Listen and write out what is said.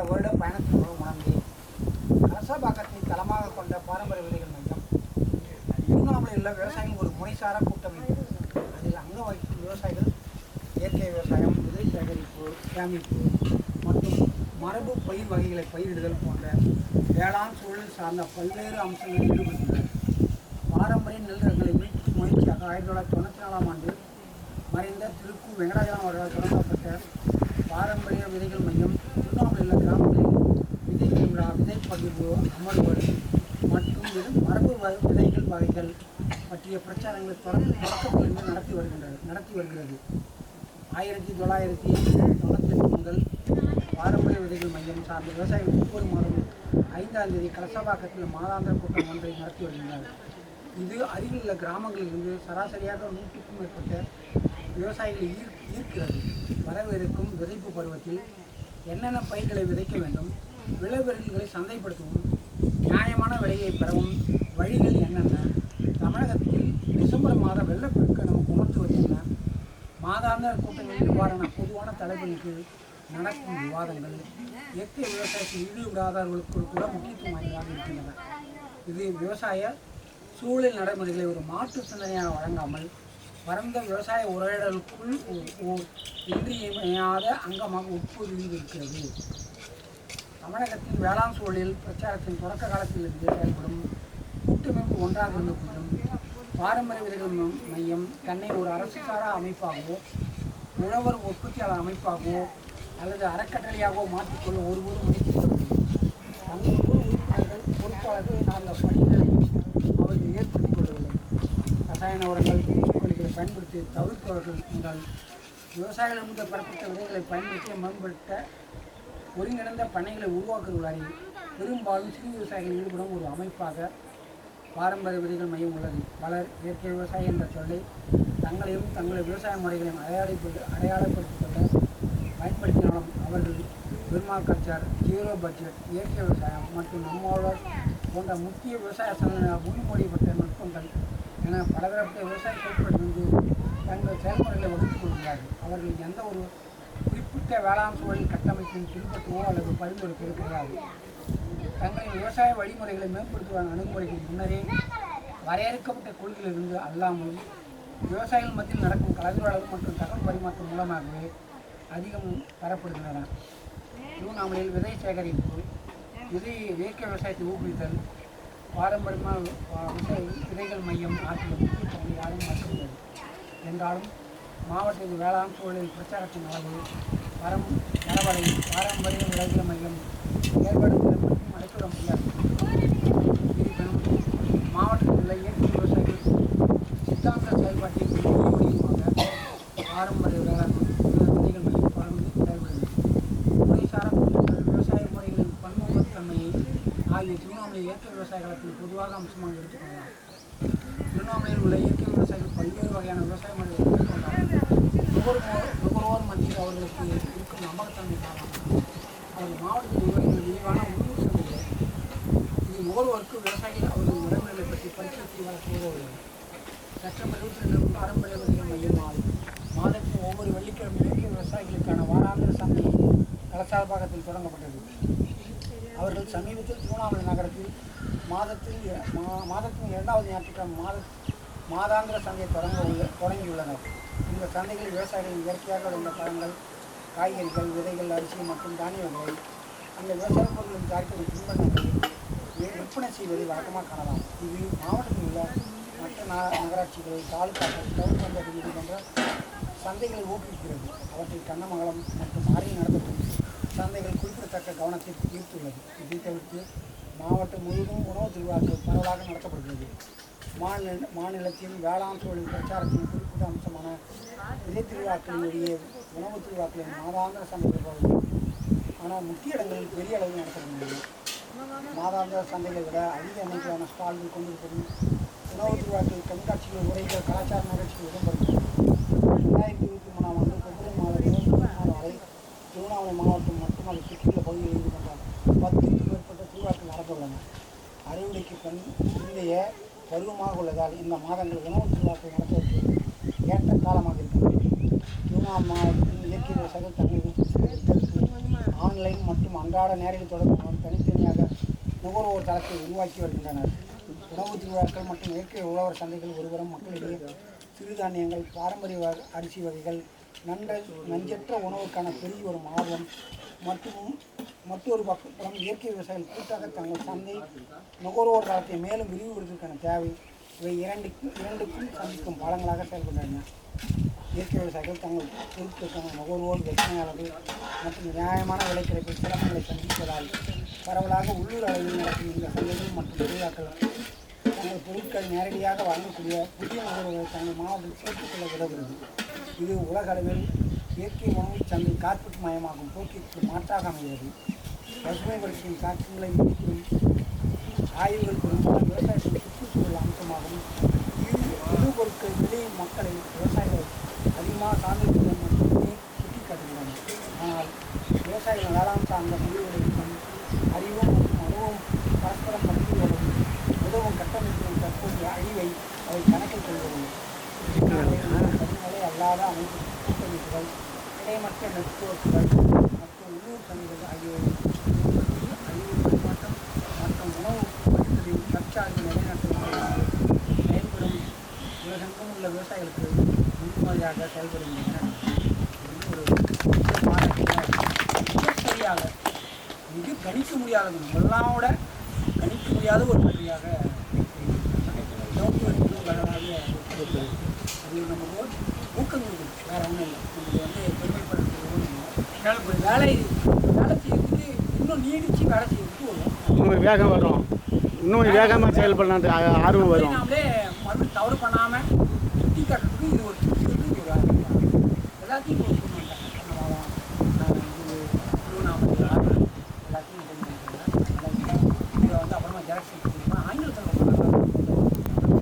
இரண்டரை வருட பயணத்தின் மூலம் உணர்ந்தேன் கலசாபாக்கத்தை தளமாக கொண்ட பாரம்பரிய விதைகள் மையம். திருவண்ணாமலையில் உள்ள விவசாயம் ஒரு முறைசார கூட்டமைப்பு. அதில் அங்க வகிக்கும் விவசாயிகள் இயற்கை விவசாயம் விதை சேகரிப்பு சேமிப்பு மற்றும் மரபு பயிர் வகைகளை பயிரிடுதல் போன்ற வேளாண் சூழல் சார்ந்த பல்வேறு அம்சங்களில் ஈடுபட்டுள்ளனர். பாரம்பரிய நெல் ரகங்களை மீட்கும் முயற்சியாக ஆயிரத்தி தொள்ளாயிரத்தி தொண்ணூற்றி நாலாம் ஆண்டு மறைந்த திருக்கு வெங்கடாஜலம் அவர்களால் தொடங்கப்பட்ட பாரம்பரிய விதைகள் மையம் திருவண்ணாமலையில் உள்ள கிராமங்களில் விதை திருவிழா விதை பகிர்வு மற்றும் வெறும் மரபு விதைகள் வகைகள் பற்றிய பிரச்சாரங்களை தொடர்ந்து தொடக்கத்திலிருந்து நடத்தி வருகின்றது நடத்தி வருகிறது. ஆயிரத்தி தொள்ளாயிரத்தி தொண்ணூற்றி எட்டு முதல் பாரம்பரிய விதைகள் மையம் சார்ந்த விவசாயிகள் ஒவ்வொரு மாதமும் ஐந்தாம் தேதி கலசபாக்கத்தில் மாதாந்திர கூட்டம் ஒன்றை நடத்தி வருகின்றனர். இது அருகில் உள்ள கிராமங்களிலிருந்து சராசரியாக நூற்றுக்கும் மேற்பட்ட விவசாயிகளை ஈர் ஈர்க்கிறது. வரவிருக்கும் விதைப்பு பருவத்தில் என்னென்ன பயிர்களை விதைக்க வேண்டும் விளைபொருட்களை சந்தைப்படுத்தவும் நியாயமான விலையை பெறவும் வழிகள் என்னென்ன தமிழகத்தில் டிசம்பர் மாத வெள்ளப்பெருக்க நமக்கு உணர்த்துவது என்ன மாதாந்திர கூட்டங்களில் நிவாரண பொதுவான தலைவர்களுக்கு நடக்கும் விவாதங்கள் இயற்கை விவசாயத்தில் ஈடுபடாதவர்களுக்கு கூட முக்கியத்துவம் வாய்ந்ததாக இருக்கின்றன. இது விவசாய சூழல் நடைமுறைகளை ஒரு மாற்று சிந்தனையாக வழங்காமல் பரந்த விவசாய உரையாடலுக்குள் ஓர் இன்றியமையாத அங்கமாக உட்பொதிந்திருக்கிறது தமிழகத்தில் வேளாண் சூழலில் பிரச்சாரத்தின் தொடக்க காலத்திலிருந்து செயல்படும் கூட்டமைப்பு ஒன்றாக இருந்த போதிலும் பாரம்பரிய விதைகள் மையம் தன்னை ஒரு அரசு சாரா அமைப்பாகவோ உழவர் உற்பத்தியாளர் அமைப்பாகவோ அல்லது அறக்கட்டளையாகவோ மாற்றிக்கொள்ள ஒருபோதும் முயற்சிக்கவில்லை. தங்கள் குழு உறுப்பினர்கள் பொறுப்பாளர்கள் சார்ந்த பணிகளை அவர்கள் ஏற்படுத்திக் கொள்ளவில்லை. ரசாயன உரங்கள் பூச்சிக்கொல்லிகளை பயன்படுத்தி தவிர்ப்பவர்கள் முதல் விவசாயிகளிடம் பெறப்பட்ட விதைகளை பயன்படுத்தி மேம்பட்ட ஒருங்கிணைந்த பண்ணைகளை உருவாக்குவது பெரும்பாலும் சிறு விவசாயிகள் ஈடுபடும் ஒரு அமைப்பாக பாரம்பரிய விதைகள் மையம் உள்ளது. பலர் இயற்கை விவசாயி என்ற சொல்லை தங்களையும் தங்களது விவசாய முறைகளையும் அடையாளப்படுத்த அடையாளப்படுத்திக் கொள்ள பயன்படுத்தினாலும் அவர்கள் பெர்மாகல்ச்சர் ஜீரோ பட்ஜெட் இயற்கை விவசாயம் மற்றும் நம்மளோட போன்ற முக்கிய விவசாய சங்கங்களால் முன்மொழியப்பட்ட நுட்பங்கள் என பலதரப்பட்ட விவசாய கோட்பாட்டிலிருந்து தங்கள் செயல்முறைகளை வகுத்துக் கொள்கிறார்கள். அவர்கள் எந்த ஒரு குறிப்பிட்ட வேளாண் சூழல் கட்டமைப்பின் பின்பற்றுவோ அல்லது பரிந்துரைப்பதோ கிடையாது தங்களின் விவசாய வழிமுறைகளை மேம்படுத்துவதன் அணுகுமுறைகள் முன்னரே வரையறுக்கப்பட்ட கொள்கையிலிருந்து அல்லாமல் விவசாயிகள் மத்தியில் நடக்கும் கலந்துரையாடல் மற்றும் தகவல் பரிமாற்றம் மூலமாகவே அதிகம் பெறப்படுகின்றன திருவண்ணாமலையில் விதை சேகரிப்பு விதை இயற்கை விவசாயத்தை ஊக்குவித்தல் பாரம்பரியமாக விதைகள் மையம் ஆற்றிய முக்கிய பங்கு யாரும் மறுக்கவில்லை. என்றாலும் மாவட்டத்தில் வேளாண் சூழலில் பிரச்சாரத்தின் அளவு வரம் வரவழை பாரம்பரிய விளைச்சல் மையம் ஏற்படுத்துவது மற்றும் அழைத்துவிட முடியாது இருப்பினும் மாவட்டத்தில் உள்ள இயற்கை விவசாயிகள் சித்தாந்த செயல்பாட்டை முடிவுமாக பாரம்பரிய வேளாண் விதைகள் மையம் தொடர்ந்து செயல்படுகிறது முறைசார கூட்டங்கள் விவசாய முறைகளின் பன்முகத்தன்மையை ஆகிய திருவண்ணாமலை இயற்கை பொதுவாக அம்சமாக எடுத்துக்கொள்ளலாம். திருவண்ணாமலையில் உள்ள இயற்கை விவசாயிகள் பல்வேறு வகையான விவசாய முறைகளை மேற்கொண்டார்கள் நுகர்வோர் நுகர்வோர் மத்தியில் அவர்களுக்கு இருக்கும் நம்பகத்தன்மை காரணமாக அவர்கள் மாவட்டத்தில் விவரங்கள் விரிவான உள்ளூர் சந்தைகள் இது நுகர்வோருக்கு விவசாயிகள் அவர்கள் நடைமுறைகளை பற்றி பரிசீலித்து வர செப்டம்பர் இருபத்தி ரெண்டு பாரம்பரிய விதைகள் மையமால் மாதத்தின் ஒவ்வொரு வெள்ளிக்கிழமை இயற்கை விவசாயிகளுக்கான வாராந்திர சந்தை கலசாபாகத்தில் தொடங்கப்பட்டது. அவர்கள் சமீபத்தில் திருவண்ணாமலை நகரத்தில் மாதத்தில் மா- மாதத்தின் இரண்டாவது ஞாயிற்றுக்கிழமை மாத மாதாந்திர சந்தையை தொடங்க உள்ள தொடங்கியுள்ளனர். இந்த சந்தைகளில் விவசாயிகளின் இயற்கையாக உள்ள பழங்கள் காய்கறிகள் விதைகள் அரிசி மற்றும் தானிய வகைகள் அந்த விவசாய பொருட்களின் தயாரிக்கும் தின்பண்டங்களை விற்பனை செய்வதை வழக்கமாக காணலாம். இது மாவட்டத்தில் உள்ள மற்ற நகராட்சிகள் தாலுக்காக்கள் கவுன் பகுதிகள் போன்ற சந்தைகளை ஊக்குவிக்கிறது. அவற்றில் கண்ணமங்கலம் மற்றும் ஆரியில் நடத்தப்படும் சந்தைகள் குறிப்பிடத்தக்க கவனத்தை ஈர்த்துள்ளது. இதை தவிர்த்து மாவட்டம் முழுவதும் உணவு திருவிழாக்கள் பரவலாக நடத்தப்படுகிறது. மாநில மாநிலத்தின் வேளாண் தொழில் பிரச்சாரத்தின் குறிப்பிட்ட அம்சமான விதை திருவிழாக்களின் இடையே உணவு திருவிழாக்களின் மாதாந்திர சந்தைகள் பகுதி ஆனால் முக்கிய இடங்களில் பெரிய அளவில் நடத்தப்படுகிறது. மாதாந்திர சந்தைகளை விட அதிக எண்ணிக்கையான ஸ்டால்கள் கொண்டிருப்பதும் உணவு திருவிழாக்கள் கண்காட்சிகள் உரைகள் கலாச்சார நிகழ்ச்சிகள் இடம்பெறுகிறது ரெண்டாயிரத்தி இருபத்தி மூணாம் ஆண்டு பிப்ரவரி மாதம் இருபத்தி நாலு வரை திருவண்ணாமலை மாவட்டம் மற்றும் அதை சுற்றியுள்ள பகுதிகளில் இருக்கின்ற பத்துக்கும் மேற்பட்ட திருவிழாக்கள் நடந்துள்ளன அறுவடைக்கு பின் முந்தைய பருவமாக உள்ளதால் இந்த மாதங்கள் உணவு திருவிழாக்கள் நடத்துவதற்கு ஏற்ற காலமாக இருக்கிறது திருவண்ணாமலை மாவட்டத்தில் இயற்கை விவசாயிகள் தங்களுக்கு ஆன்லைன் மற்றும் அன்றாட நேரில் தொடர்பான தனித்தனியாக நுகர்வோர் தளத்தை உருவாக்கி வருகின்றனர். உணவு திருவிழாக்கள் மற்றும் இயற்கை உழவர் சந்தைகள் ஒருவரும் மக்களிடையே சிறுதானியங்கள் பாரம்பரிய அரிசி வகைகள் நன்ற நஞ்சற்ற உணவுக்கான பெருகி வரும் ஆர்வம் மற்றும் மற்றொரு பக்கம் இயற்கை விவசாயிகள் கூட்டாக தங்கள் சந்தை நுகர்வோர் தளத்தை மேலும் விரிவுபடுத்துவதற்கான தேவை. இவை இரண்டுக்கும் இரண்டுக்கும் சந்திக்கும் பாலங்களாக செயல்படுகின்றன. இயற்கை விவசாயிகள் தங்கள் பொருட்களுக்கான நுகர்வோர் விற்பனையாளர்கள் மற்றும் நியாயமான விலை கிடைப்பில் சிரமங்களை சந்திப்பதால் பரவலாக உள்ளூர் அளவில் நடக்கும் இந்த சந்தைகள் மற்றும் திருவிழாக்கள் தங்கள் பொருட்கள் நேரடியாக வழங்கக்கூடிய புதிய நுகர்வுகளை தங்கள் மாவட்டத்தில் சேர்த்துக் கொள்ள உதவுகிறது. இது உலக அளவில் இயற்கை உணவுச் சந்தை கார்பெட் மயமாகும் போக்கிற்கு மாற்றாக அமைகிறது. வளர்ச்சியின் தாக்கங்களை முடிக்கும் ஆய்வுகள் பெரும்பாலும் விவசாயத்தின் சுற்றுச்சூழல் அம்சமாகும் இது இரு பொருட்கள் விளையும் மக்களை விவசாயிகள் அதிகமாக சார்ந்திருப்பதன் மட்டுமே சுட்டிக்காட்டுகின்றன. ஆனால் விவசாயிகள் வேளாண் சார்ந்த முடிவுகளை அறிவும் மற்றும் அனுபவம் பரஸ்பரம் பகிர்வதும் உதவும் கட்டமைப்பின் தற்போதைய அழிவை அவை கணக்கில் கொள்வதில்லை அல்லாத அனைத்து கூட்டமைப்புகள் கிடைமட்ட நெட்வொர்க்குகள் மற்றும் உள்ளூர் சந்தைகள் ஆகியவை உற்பத்தி, அழிவு பரிமாற்றம் மற்றும் உணவு உற்பத்திகளின் தற்சார்பு நிலைநாட்டுவதற்கு செயல்படும் உலகெங்கும் உள்ள விவசாயிகளுக்கு முன்மாதிரியாக செயல்படுகின்றன இது ஒரு முக்கியமான மிகச்சரியாக மிக கணிக்க முடியாத நம்மளாவோட கணிக்க முடியாத ஒரு கல்வியாக நோக்கி நமக்கு ஊக்கம் கொடுக்குது வேற ஒன்றும் இல்லை நமக்கு வந்து பெருமைப்படுறது ஒரு வேலை வேலை செய்யறதுக்கு இன்னும் நீடிச்சு வேலை செய்யறதுக்கு வரும் இன்னும் வேகம் வரும். இன்னும் வேகமாக செயல்படலாம் ஆர்வம் வரும். நாமளே மறுபடியும் தவறு பண்ணாமல் சுட்டி காட்டுறதுக்கு இது ஒரு